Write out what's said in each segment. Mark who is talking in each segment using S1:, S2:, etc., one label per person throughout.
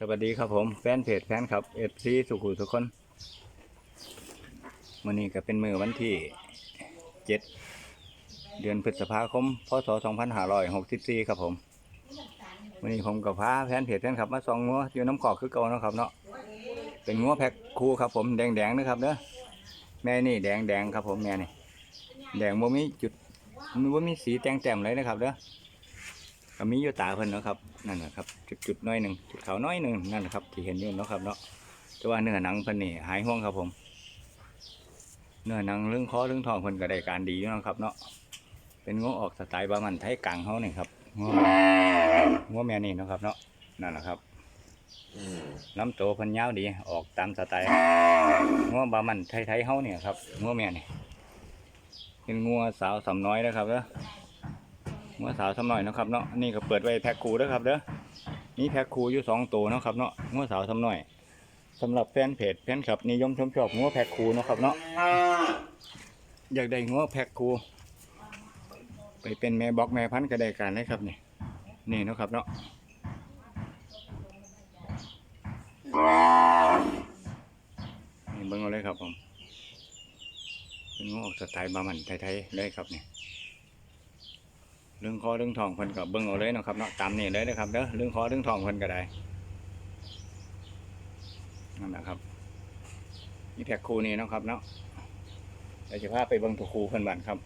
S1: สวัสดีครับผมแฟนเพจแฟนครับเอฟซีสุขุทุกคนวันนี้ก็เป็นมือวันที่เจ็ดเดือนพฤษภาคมพศ2564ครับผมวันนี้ผมกับพาแฟนเพจแฟนครับมาซองงัวอยู่น้ำขอกคือเก่านะครับเนาะเป็นงัวแพ็คคู่ครับผมแดงๆนะครับเด้อแม่นี่แดงๆครับผมแม่นี่แดงบ่มีจุดบ่มีสีแตงแต้มเลยนะครับเด้อ ก็มีอยู่ตาเพิ่นเนาะครับนั่นนะครับ จุดๆน้อยหนึ่งจุดขาวน้อยหนึ่งนั่นนะครับ ที่เห็นอยู่เนาะครับเนาะแต่ว่าเนื้อหนังเพิ่นนี่หายห่วงครับผม เนื้อหนังเรื่องคอเรื่องทองเพิ่นก็ได้การดีอยู่นะครับเนาะเป็นงวออกสไตล์บามันไทยกลางเฮานี่ครับงวงวแม่นี่นะครับเนาะนั่นแหละครับลำตัวเพิ่นยาวดีออกตามสไตล์งวบามันไทยๆเฮาเนี่ยครับงวแม่นี่เป็นงัวสาวสำน้อยนะครับเด้อ งัวสาวสำหน่อยนะครับเนาะนี่ก็เปิดไว้แพ็คคูเด้อครับเด้อนี่แพ็คคูอยู่สองตัวนะครับเนาะงัวสาวสำหน่อยสำหรับแฟนเพจแฟนคลับนิยมชมชอบงัวแพ็คคูนะครับเนาะอยากได้งัวแพ็คคูไปเป็นแม่บล็อกแม่พันธุ์ก็ได้การเลยครับนี่นี่นะครับเนาะนี่เบิ่งเอาเลยครับผมเป็นงอกสไตล์บามันไทยๆเลยครับเนี่ย เรื่องคอเรื่องทองเพิ่นก็เบิ่งเอาเลยนะครับเนาะตามนี่เลยนะครับเด้อเรื่องคอเรื่องทองเพิ่นก็ได้นั่นแหละครับนี่แพ็คคูนี่นะครับเนาะเดี๋ยวจะพาไปเบิ่งตัวคูเพิ่นบ้านครับ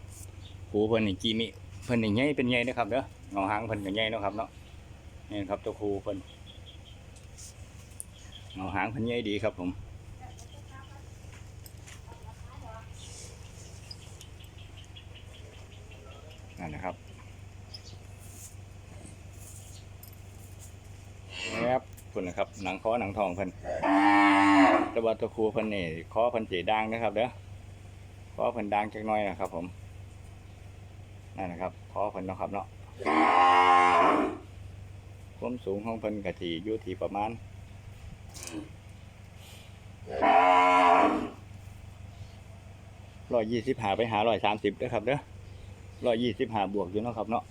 S1: คูเพิ่นนี่กีมิเพิ่นนี่ใหญ่เป็นใหญ่นะครับเด้อเงาหางเพิ่นก็ใหญ่นะครับเนาะนี่ครับตัวคูเพิ่นเงาหางเพิ่นใหญ่ดีครับผมนั่นนะครับ ครับคุณนะครับหนังคอหนังทองเพิ่นตะวัตะครูเพิ่นนี่คอเพิ่นสีด่างนะครับเด้อคอเพิ่นด่างจักน้อยนะครับ ผมนั่นนะครับคอเพิ่นเนาะครับเนาะความสูงของเพิ่นกะทีอยู่ที่ประมาณร้อยยี่สิบหาไปหาร้อยสามสิบเด้อครับเด้อร้อยยี่สิบหาบวกอยู่เนาะครับเนาะ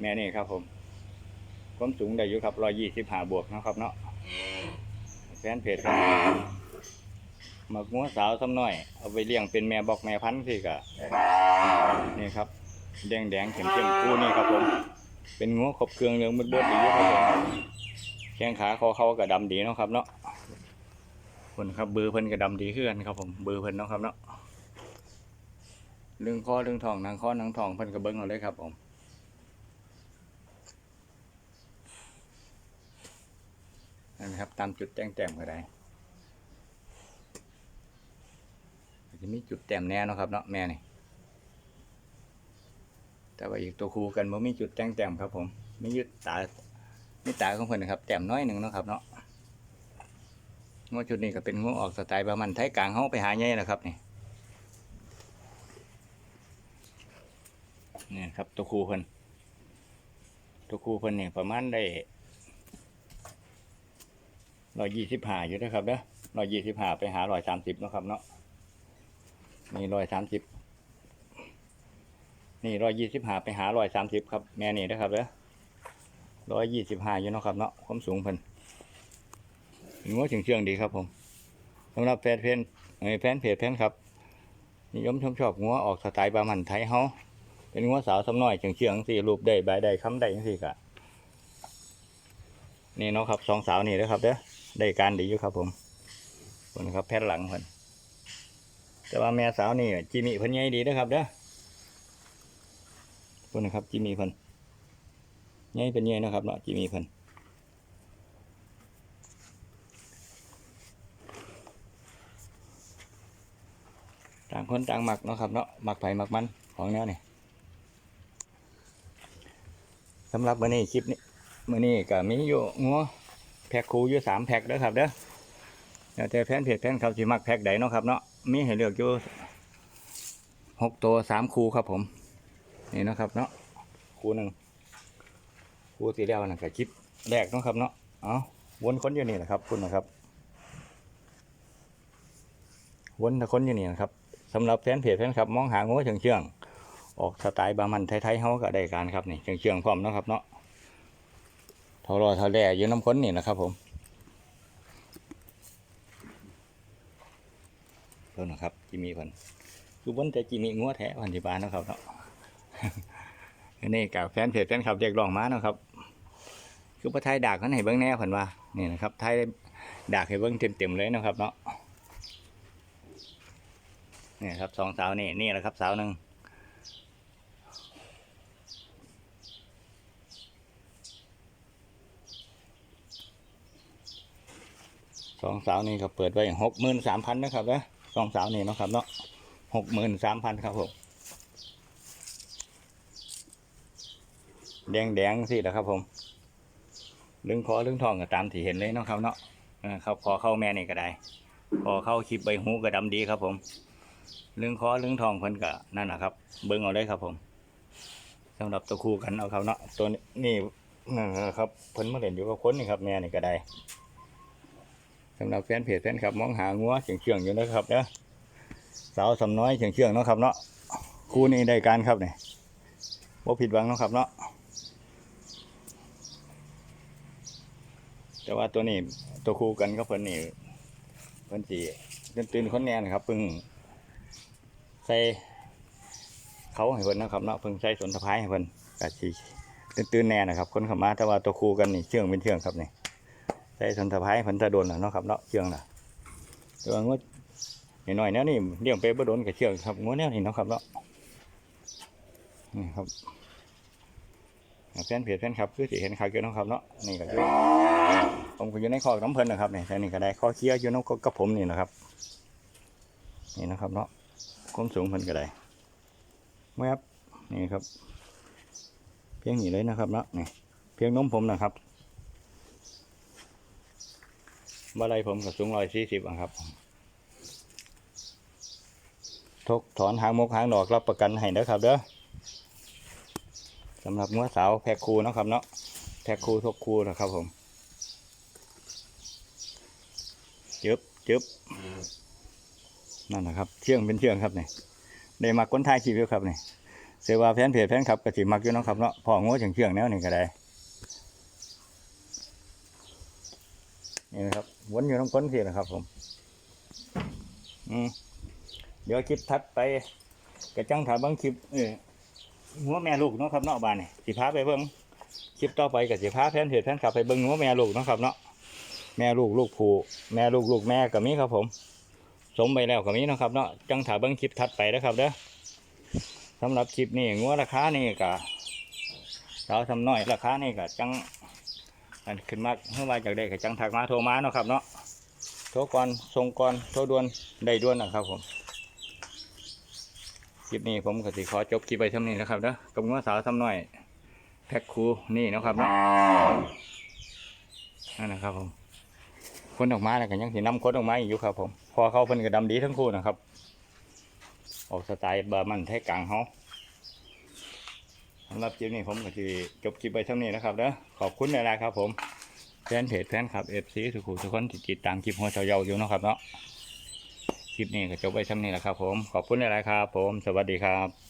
S1: แม่นี่ครับผม ความสูงได้อยู่ครับร้อยยี่สิบห้าบวกนะครับเนาะแฟนเพจหมักงัวสาวซ้ำหน่อย เอาไปเลี้ยงเป็นแม่บอกแม่พันธุ์สิกะนี่ครับ แดงแดงเข็มเข้มๆคู่นี่ครับผม เป็นงัวขบเครื่องเรืองมืดเบิดดีอยู่ครับผมแข้งขาคอเขาก็ดำดีเนาะครับเนาะคนครับเบอร์เพิ่นก็ดำดีขึ้นกันครับผมเบอร์เพิ่นเนาะครับเนาะเรื่องข้อเรื่องทองนางข้อนางทองเพิ่นก็เบิ้งเอาเลยครับผม นะครับ ตามจุดแจ้งแต้มก็ได้จะมีจุดแต้มแน่เนาะครับเนาะแม่นี่แต่ว่าอีกตัวครูกันบ่มีจุดแจ้งแต้มครับ ผมมียึดตามีตาของเพิ่นนะครับแต้มน้อยหนึ่งเนาะครับ เนาะงวดจุดนี้ก็เป็นงวออกสไตล์ประมันไทยกลางเฮาไปหาใหญ่นะครับนี่นี่ครับตัวครูเพิ่นตัวครูเพิ่นนี่ประมาณได้ ร้อยยี่สิบห้าอยู่นะครับเด้อร้อยยี่สิบห้าไปหาร้อยสามสิบนะครับเนาะนี่ร้อยสามสิบนี่ร้อยยี่สิบห้าไปหาร้อยสามสิบครับแม่นี่นะครับเด้อร้อยยี่สิบห้าอยู่นะครับเนาะความสูงเพิ่นเป็นงัวเชื่องเชื่องดีครับผมสำหรับแฟนเพนเอ้ยแฟนเพจแฟนครับนิยมชมชอบงัวออกสไตล์บามันไทยเฮาเป็นงัวสาวสำน้อยเชื่องเชื่องสี่รูปได้ใบได้คำได้ยังสี่กะนี่เนาะครับสองสาวนี่นะครับเด้อ ได้การดีอยู่ครับ ผมคนครับแพทย์หลังเพิ่นแต่ว่าแม่สาวนี่จิมิเพิ่นใหญ่ดีนะครับเด้อคนนะครับจิมิเพิ่นใหญ่เป็นใหญ่นะครับเนาะจิมิเพิ่นต่างคนต่างหมักเนาะครับเนาะหมักไผ่หมักมันของแนวนี่สำหรับมื้อนี้คลิปนี้มื้อนี้ก็มีอยู่งัว แพ็คคูอยู่สามแพ็คเด้อครับเด้อแล้วแต่แฟนเพจแฟนเขาสิมักแพ็คใดเนาะครับเนาะมีให้เลือกอยู่หกตัวสามคูครับผม นี่นะครับเนาะคูหนึ่งคูสีแล้วนะกับคลิปแรกเนาะครับเนาะเอาวนค้นอยู่นี่แหละครับ คุณนะครับ วนแต่คนอยู่นี่นะครับสำหรับแฟนเพจแฟนครับ มองหางูเชื่องเชื่องออกสไตล์บามันไทยๆเขาก็ได้การครับนี่เชื่องเชื่องพร้อมเนาะครับเนาะ ทอรอทอแร่อยู่น้ำค้นนี่นะครับผมเพิ่นนะครับจิมีเพิ่นคือบนแต่จิมีงัวแท้พันธิบาลนาะครับเนาะอันนี่กับแฟนเพจแฟนคลับเรียกร้องมาเนาะครับ คือประไทยดากเขาให้เบิ้งแน่เพิ่นว่านี่นะครับไทยดากให้เบิ้งเต็มๆเลยนะครับ เนาะนี่ครับสองสาวนี่นี่แหละครับสาวหนึ่ง สองสาวนี่ก็เปิดไว้หกหมื่นสามพันนะครับนะสองสาวนี่นะครับเนาะหกหมื่นสามพันครับผมแดงแดงสินะครับผมลึงคอลึงทองก็ตามที่เห็นเลยเนาะครับเนาะครับพอเข้าแม่นี่ก็ได้ พอเข้าคลิปใบหูก็ดำดีครับผมลึงคอลึงทองเพิ่นก็นั่นแหละครับ เบิ้งเอาเลยครับผมสำหรับตัวคู่กันเอาครับเนาะตัวนี้นี่นั่นนะครับเพิ่นมาเล่นอยู่กับคนนี่ครับแม่นี่ก็ได้ สำหรับแฟนเพจแฟนคลับมองหางัวเฉียงเฉียงอยู่นะครับเนาะสาวสำน้อยเฉียงเฉียงเนาะครับเนาะคู่นี้ได้การครับเนี่ยว่าผิดหวังเนาะครับเนาะแต่ว่าตัวนี้ตัวคู่กันก็เพิ่นนี่เพิ่นสีตื่นตื่นๆคนแน่นะครับเพิ่งใส่เขาให้เพิ่นนะครับเนาะเพิ่งใส่สนสะพายให้เพิ่นกะสีตื่นตื่นๆแน่นะครับ คนขมาแต่ว่าตัวคู่กันนี่เชื่องเป็นเชื่องครับนี่ ใส่สันสะพายพันตะโดนน่ะเนาะครับเนาะเชื่องน่ะแต่ว่างวดหน่อยๆเนี้ยนี่เลี้ยงไปบ่โดนกับเชื่องครับงวดเนี้ยนี่เนาะครับเนาะนี่ครับแฟนเพจแฟนครับคือสิเห็นข่าวเกี่ยวเนาะครับเนาะนี่ก็อยู่ผมก็อยู่ในคอน้ำเพลินนะครับนี่แต่นี่ก็ได้ข้อเคี้ยวอยู่น้ำกับผมนี่นะครับ นี่นะครับเนาะคมสูงเพลินก็ได้แวบนี่ครับ เพียงนี้เลยนะครับเนาะนี่เพียงน้มผมนะครับ บ่ไรผมกับสูงร้อยสี่สิบครับ ทกถอนหางมกหางดอกรับประกันให้นะครับเด้อสำหรับงัวสาวแพ็คคูเนาะครับเนาะแพ็คคูทกคูนะครับผมจึบจึบนั่นนะครับเชื่องเป็นเชื่องครับเนี่ยได้มาก้นท้ายชีวิตครับเนี่ยเสว่าแฟนเพจแฟนคลับกระสิมักอยู่เนาะครับเนาะพองัวเชื่องเชื่องแนวนี่ก็ได้ นี่นะครับวนอยู่ทั้งพ้นทีนะครับ ผม อืมเดี๋ยวคลิปทัดไปกระจังถามบิ้งคลิปเออหัวแม่ลูกเนาะครับเนาะบ้านนี่สิพาไปเบิ้งคลิปต่อไปกับสิพาแฟนเพจแฟนคลับไปเบิ้งหัวแม่ลูกเนาะครับเนาะแม่ลูกลูกผูแม่ลูกลูกแม่ก็มีครับ ผม สมไปแล้วก็มีเนะครับเนาะจังถามเบิ้งคลิปทัดไปนะครับเด้อสำหรับคลิปนี้งัวราคานี่ก็สาทำน้อยราคานี่ก็จัง อันขึ้นมาเมื่อวานจากได้กับจังถักมาโทรมาเนาะครับเนาะโทรก่อนส่งก่อนโทรด่วนได้ด่วนนะครับผมคลิปนี้ผมก็สิขอจบคลิปไปเท่านี้นะครับเนาะกับงัวสาวทำหน่อยแพ็คคูนี่นะครับเนาะนั่นนะครับผมคนออกมาแล้วกันยังสีน้ำคนออกมาอยู่ครับผม พอเขาเพิ่นก็ดำดีทั้งคู่นะครับ ออกสไตล์เบาร์มันไทยกลางเขา สำหรับคลิปนี้ผมก็จะจบคลิปไปเท่านี้นะครับเด้อขอบคุณหลายๆครับ ผมแฟนเพจแฟนคลับเอฟซีทุกคนทุกคนที่ติดตามคลิปหัวเฉาเยาอยู่นะครับเนาะคลิปนี้ก็จบไปเท่านี้แหละครับ ผมขอบคุณหลายๆครับ ผมสวัสดีครับ